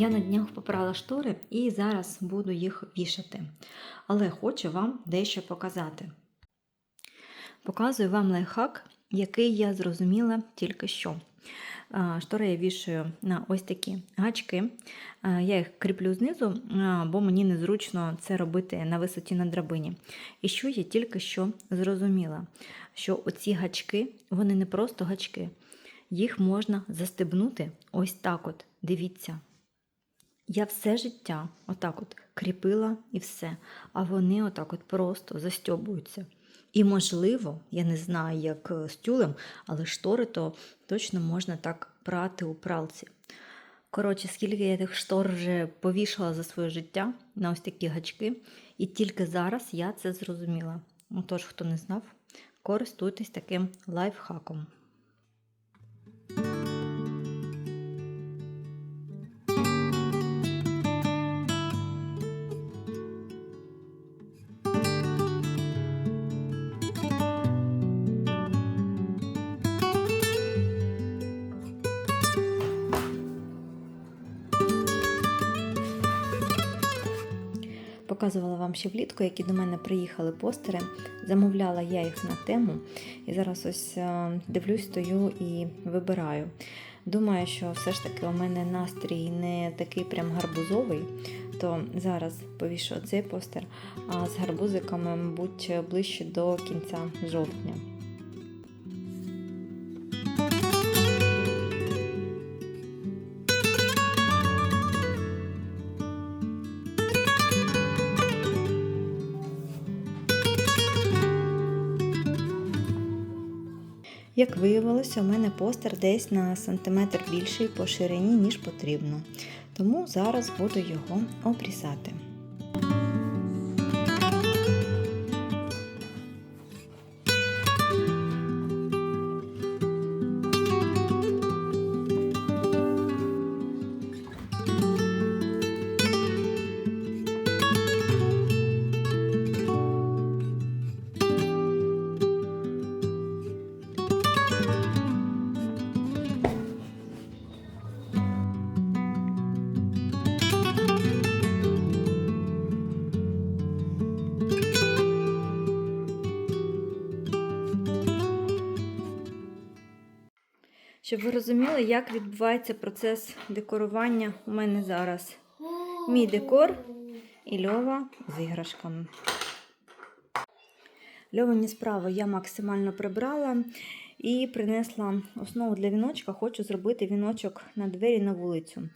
Я на днях попрала штори і зараз буду їх вішати. Але хочу вам дещо показати. Показую вам лайфхак, який я зрозуміла тільки що. Штори я вішаю на ось такі гачки. Я їх кріплю знизу, бо мені незручно це робити на висоті на драбині. І що я тільки що зрозуміла, що оці гачки, вони не просто гачки, їх можна застебнути ось так от. Дивіться. Я все життя отак от кріпила і все, а вони отак от просто застьобуються. І, можливо, я не знаю, як е, з тюлем, але штори то точно можна так прати у пралці. Коротше, скільки я тих штор вже повішала за своє життя на ось такі гачки, і тільки зараз я це зрозуміла. Отож, хто не знав, користуйтесь таким лайфхаком. Показувала вам ще влітку, які до мене приїхали постери. Замовляла я їх на тему. І зараз ось е, дивлюсь, стою і вибираю. Думаю, що все ж таки у мене настрій не такий прям гарбузовий, то зараз повішу цей постер, а з гарбузиками, мабуть, ближче до кінця жовтня. Як виявилося, у мене постер десь на сантиметр більший по ширині, ніж потрібно. Тому зараз буду його обрізати. Щоб ви розуміли, як відбувається процес декорування у мене зараз. Мій декор і льова з іграшками. Льовані справи я максимально прибрала і принесла основу для віночка. Хочу зробити віночок на двері на вулицю.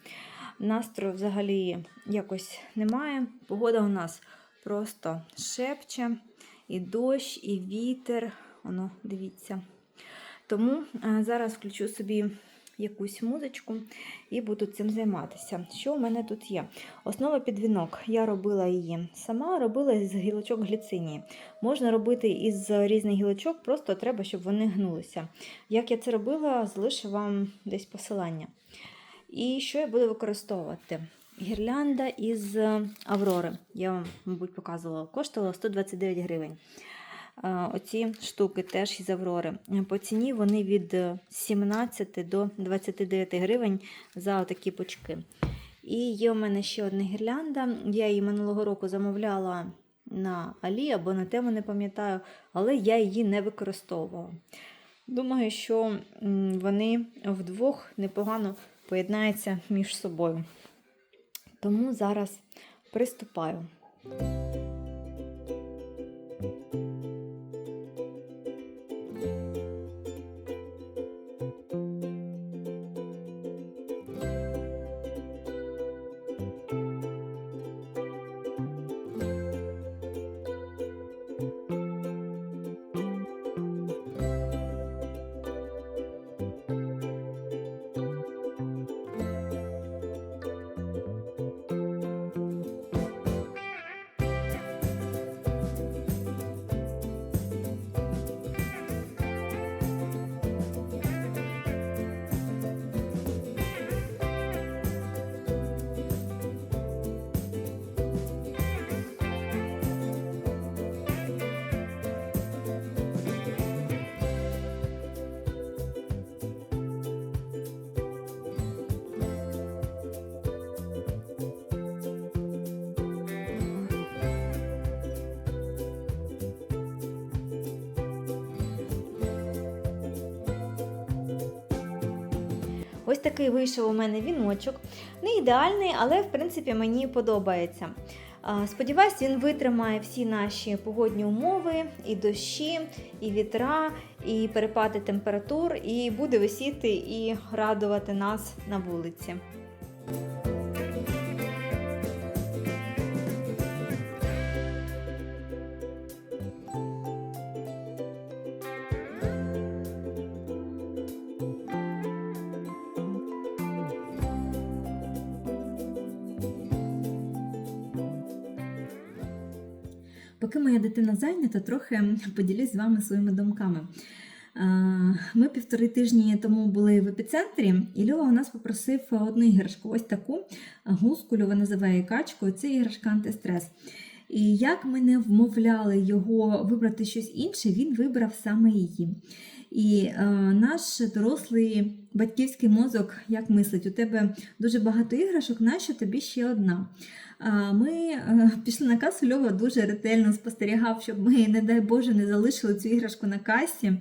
Настрою взагалі якось немає. Погода у нас просто шепче, і дощ, і вітер. Воно, дивіться. Тому е, зараз включу собі якусь музичку і буду цим займатися. Що у мене тут є? Основа під вінок. Я робила її сама, робила з гілочок гліцинії. Можна робити із різних гілочок, просто треба, щоб вони гнулися. Як я це робила, залишу вам десь посилання. І що я буду використовувати? Гірлянда із Аврори. Я вам, мабуть, показувала, коштувала 129 гривень. Оці штуки теж із Аврори. По ціні вони від 17 до 29 гривень за такі пучки. І є у мене ще одна гірлянда. Я її минулого року замовляла на Алі або на тему, не пам'ятаю, але я її не використовувала. Думаю, що вони вдвох непогано поєднаються між собою. Тому зараз приступаю. Ось такий вийшов у мене віночок. Не ідеальний, але в принципі мені подобається. Сподіваюсь, він витримає всі наші погодні умови, і дощі, і вітра, і перепади температур, і буде висіти і радувати нас на вулиці. Поки моя дитина зайнята, трохи поділюсь з вами своїми думками. Ми півтори тижні тому були в епіцентрі, і Льова у нас попросив одну іграшку, ось таку гуску, Льова називає качкою, це іграшка антистрес. І як ми не вмовляли його вибрати щось інше, він вибрав саме її. І е, наш дорослий батьківський мозок як мислить, у тебе дуже багато іграшок, нащо тобі ще одна? А Ми е, пішли на касу, Льова дуже ретельно спостерігав, щоб ми, не дай Боже, не залишили цю іграшку на касі.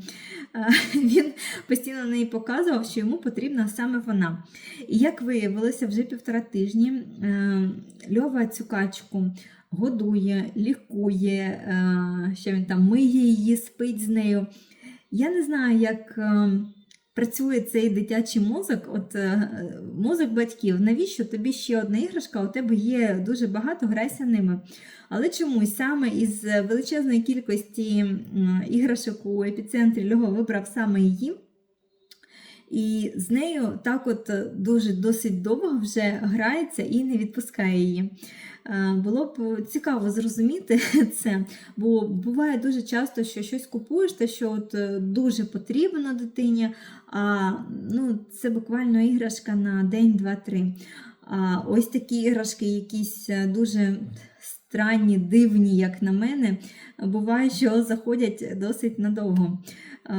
А, Він постійно на неї показував, що йому потрібна саме вона. І як виявилося, вже півтора тижні е, Льова цю качку годує, лікує, е, що він там миє її, спить з нею. Я не знаю, як е, працює цей дитячий мозок, от е, мозок батьків. Навіщо тобі ще одна іграшка? У тебе є дуже багато, грайся ними. Але чомусь саме із величезної кількості іграшок у епіцентрі Льова вибрав саме її. І з нею так от дуже досить довго вже грається і не відпускає її. Е, Було б цікаво зрозуміти це, бо буває дуже часто, що щось купуєш, те, що от е, дуже потрібно дитині, а ну, це буквально іграшка на день, два-три. А ось такі іграшки, якісь е, дуже странні, дивні, як на мене, буває, що заходять досить надовго. Е,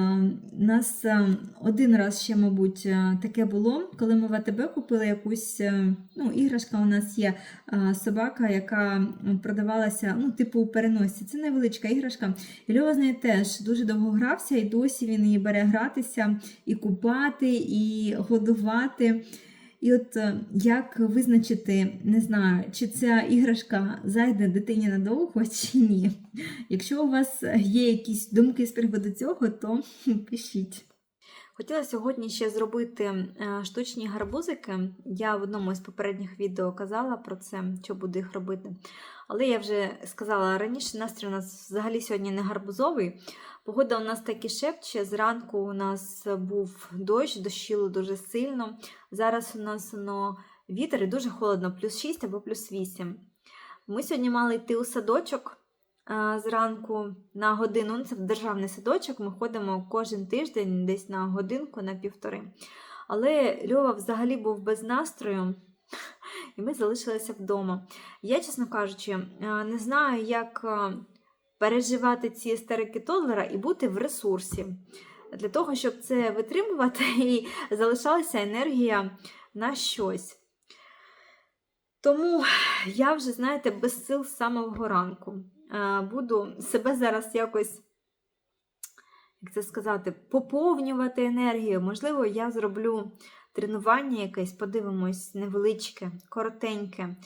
У нас е, один раз ще, мабуть, е, таке було, коли ми в АТБ купили якусь е, ну, іграшка. У нас є е, собака, яка продавалася ну, типу у переносці. Це невеличка іграшка. І Льова з нею теж дуже довго грався, і досі він її бере гратися, і купати, і годувати. І от е, як визначити, не знаю, чи ця іграшка зайде дитині надовго, чи ні. Якщо у вас є якісь думки з приводу цього, то пишіть. Хотіла сьогодні ще зробити е, штучні гарбузики. Я в одному із попередніх відео казала про це, що буду їх робити. Але я вже сказала раніше, настрій у нас взагалі сьогодні не гарбузовий. Погода у нас таки шепче. Зранку у нас був дощ, дощило дуже сильно. Зараз у нас воно вітер і дуже холодно, плюс 6 або плюс 8. Ми сьогодні мали йти у садочок зранку на годину. Ну, Це державний садочок. Ми ходимо кожен тиждень десь на годинку, на півтори. Але Льова взагалі був без настрою, і ми залишилися вдома. Я, чесно кажучи, не знаю, як а, переживати ці істерики Тодлера і бути в ресурсі. Для того, щоб це витримувати, і залишалася енергія на щось. Тому я вже, знаєте, без сил з самого ранку. Е, Буду себе зараз якось, як це сказати, поповнювати енергію. Можливо, я зроблю тренування якесь, подивимось, невеличке, коротеньке.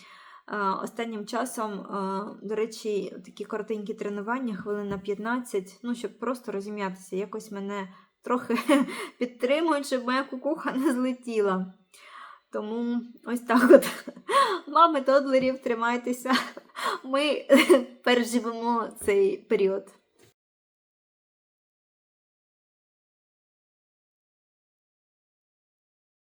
Останнім часом, е, до речі, такі коротенькі тренування, хвилин на 15, ну, щоб просто розім'ятися, якось мене трохи підтримують, щоб моя кукуха не злетіла. Тому ось так от. Мами тодлерів, тримайтеся. Ми переживемо цей період.